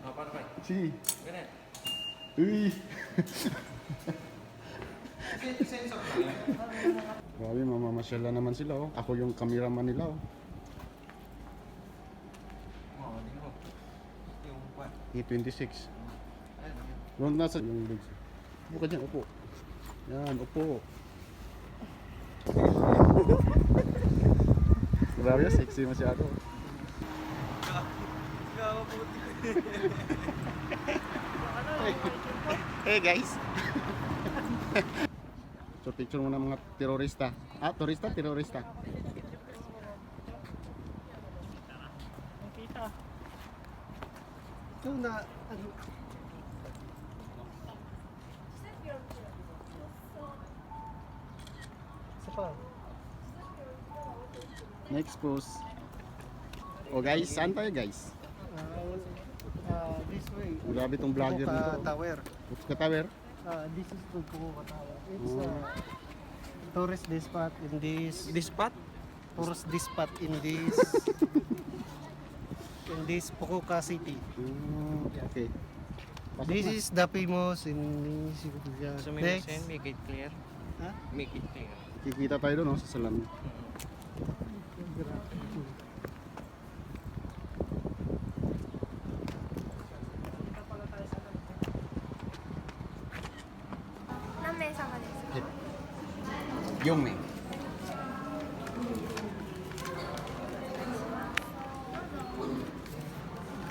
Oh, paano kayo? Sige. Ganun. Uy! Sen- Sensor lang yan. Grabe, mamamasyal na naman sila oh. Ako yung cameraman nila oh. Oo, kwan. E26. Ayun, ayun. Round nasa yung legs. Upo ka dyan, upo. Yan, upo. Grabe, sexy masyado. Puti. Hey guys! so picture mo ng mga terorista. Ah, turista, terorista. Ito na, ano, isa pa. Next post. Oh guys, saan tayo guys? Uh, uh, this way. Grabe tong vlogger Puka nito. Tower. Puka Tower. Uh, this is the Puka Tower. It's Oh. uh, tourist this spot in this This spot? tourist this spot in this in this Fukuoka city. Mm, okay. Pasok This na. is the famous in this So may next. make it clear. Ha? Make it clear. Kikita tayo doon, no, sa salamin. Yung may.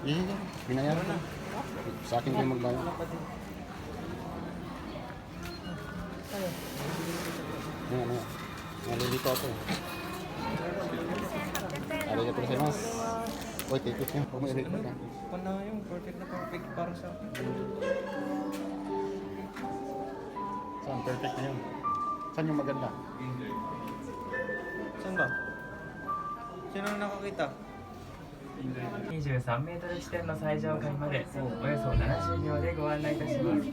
Eh, binayaran na. Sa akin kayo magbayad. Yan, yan. Nalilito ako. Arigatou gozaimasu. Uy, ticket niya. Kung may rate ka. Na yung perfect na perfect para sa akin. Saan? Perfect na yun. Saan yung maganda? Saan ba? Sino ang nakakita? 23メートル地点の最上階までおよそ70秒でご案内いたします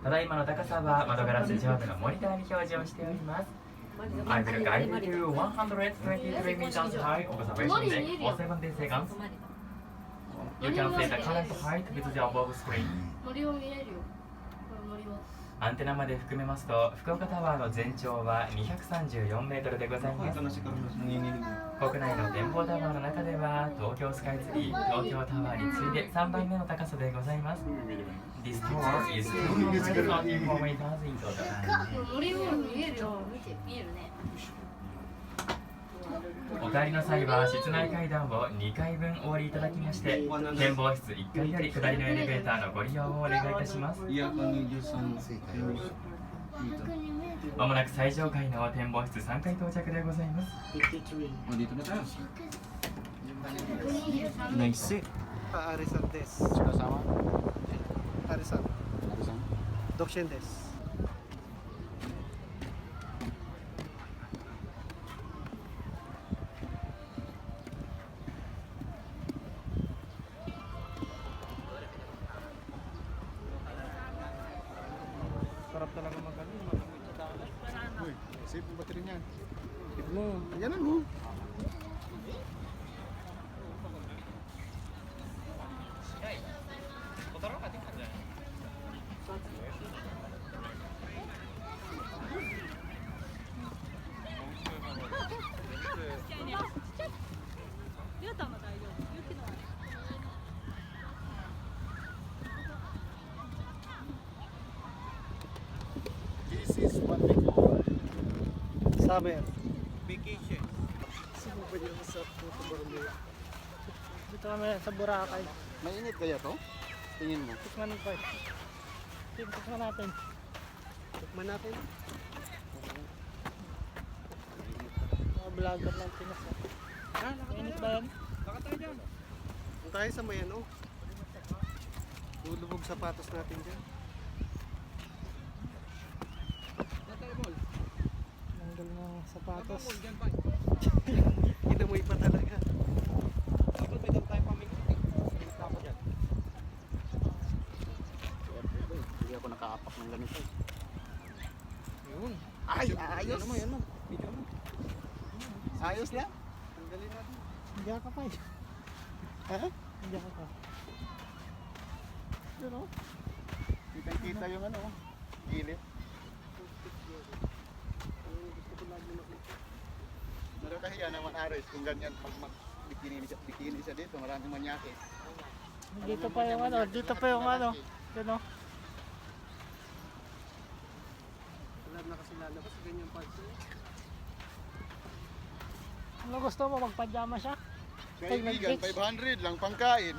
ただいまの高さは窓ガラス上部のモニターに表示をしております I will guide you to 123 meters high observation deck for 7 seconds You can see the current height with the above screen 森を見れるよこの森をアンテナまで含めますと福岡タワーの全長は234メートルでございます。国内の展望タワーの中では東京スカイツリー東京タワーに次いで3番目の高さでございます。This tower is 234 meters in total 森を見えるよ見て見えるねお帰りの際は室内階段を2回分お降りいただきまして展望室1階より下りのエレベーターのご利用をお願いいたします。まもなく最上階の展望室3階到着でございます。ナイです。Tip mo. Yan na, no? This is what we call Summer. Vacation. Sino ba yung sa Puto Borneo? Dito kami sa Boracay. Mainit kaya to? Tingin mo. Tikman ng fight. Tikman natin. Tikman natin. Mga vlogger lang Pinas. Ha? Init ba yan? Baka tayo dyan. Kung tayo sa may ano, lulubog sapatos natin dyan. Dyan tayo, Bol. Tanggal ng sapatos. Inamoy pa talaga. Dapat may dam tayo pamingkit eh. Tapos dyan. Hindi ako nakaapak ng ganito. Yun. Ay, ayos! Yan mo, yan mo. Video mo. Ayos lang. Tanggalin natin. Hindi ka pa eh. Ha? Hindi ka pa. Yun oh. Kitang-kita yung ano, gilid. Nakakahiya naman Aris kung ganyan pag mag bikini siya, bikini siya dito, maraming manyake. Dito pa yung ano, dito pa yung ano. Yun o. Wala na kasi lalabas. Ganyan pa. Ano gusto mo? Magpajama siya? Kaibigan, Netflix? 500 lang pangkain.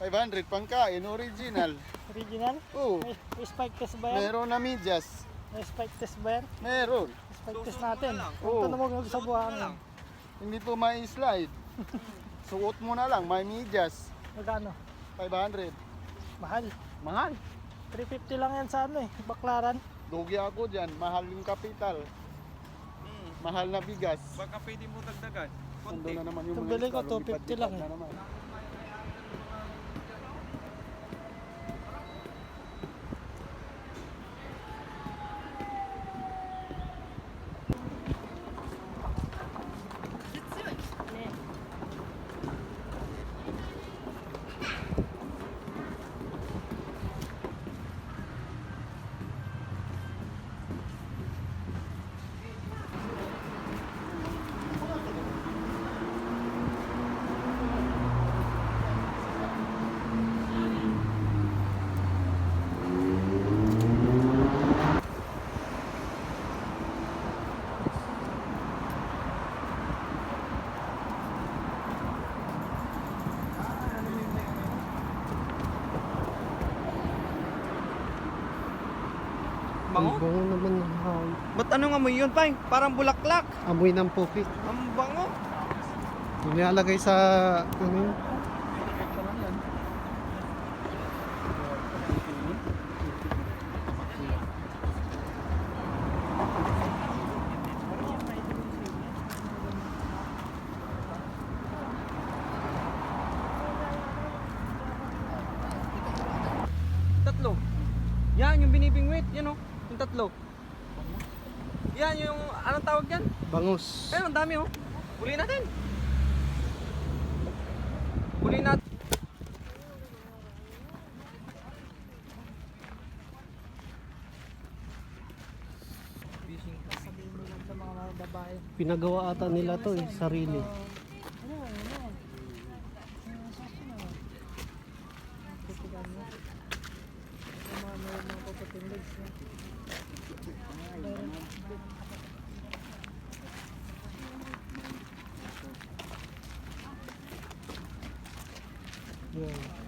500 pangkain, original. Original? Oo, May, may spike test ba yan? meron na medyas. May spike test ba yan? Meron. Spike test natin. Oo. Punta na mo sa buhangin. Hindi to may slide. Suot mo na lang, may medyas. Magkano? 500. Mahal. Mahal. 350 lang yan sa ano eh. Baklaran. Lugi ako dyan, mahal yung kapital. Mahal na bigas. Baka pwede mo dagdagan. Konti. na naman yung Itong mga bili ko, isda, 250 lang lumipad-lipad eh. na naman. Bango? Bango naman ng hangin. Ba't ano nga mo yun, Pay? Parang bulaklak. Amoy ng puki. Ang bango. Nilalagay sa ano yun? Yan, yung binibingwit. Yan oh. Yung tatlo. Yan, yung anong tawag yan? Bangus. Ayun, ang dami oh. Huli natin. Huli natin. Fishing Sabihin mo lang sa mga babae. Pinagawa ata nila to eh, sarili. Ano, ano? Titigan mo. Yung mga may mga puputing legs niya. Yan.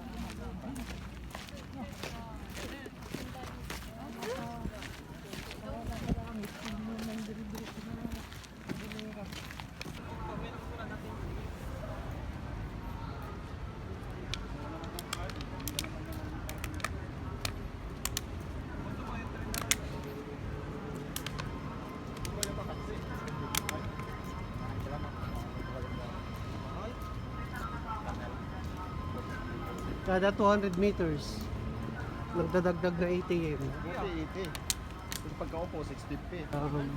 Kada 200 meters, nagdadagdag na ATM. Buti 80. Yung pagkaupo, 650. Um,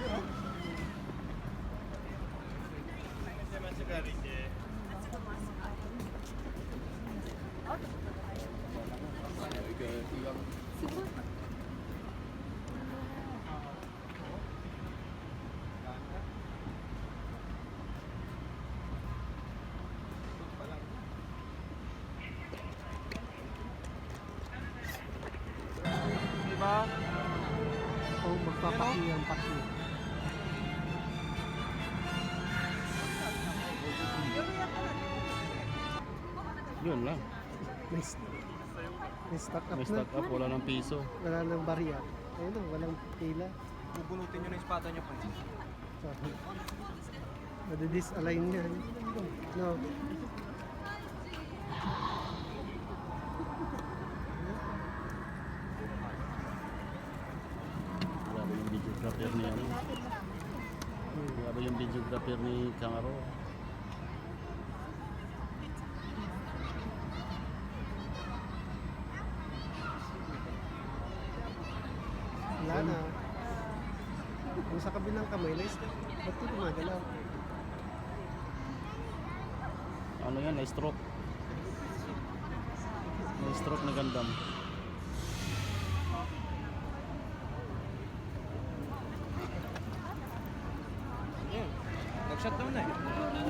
Diba? Ang paki. Yun lang. May, may stock up May na. stock up, wala ng piso. Wala nang barya. Ayun o, walang pila. Bubunutin nyo na yung espada nyo pa. Sorry. Nadi-disalign yan. No. Videographer ni ano. Grabe yung videographer ni Camaro. Wala na. Yung sa kabilang kamay, na ba't di gumagalaw? Ano yan, na-stroke. Na-stroke na Gundam.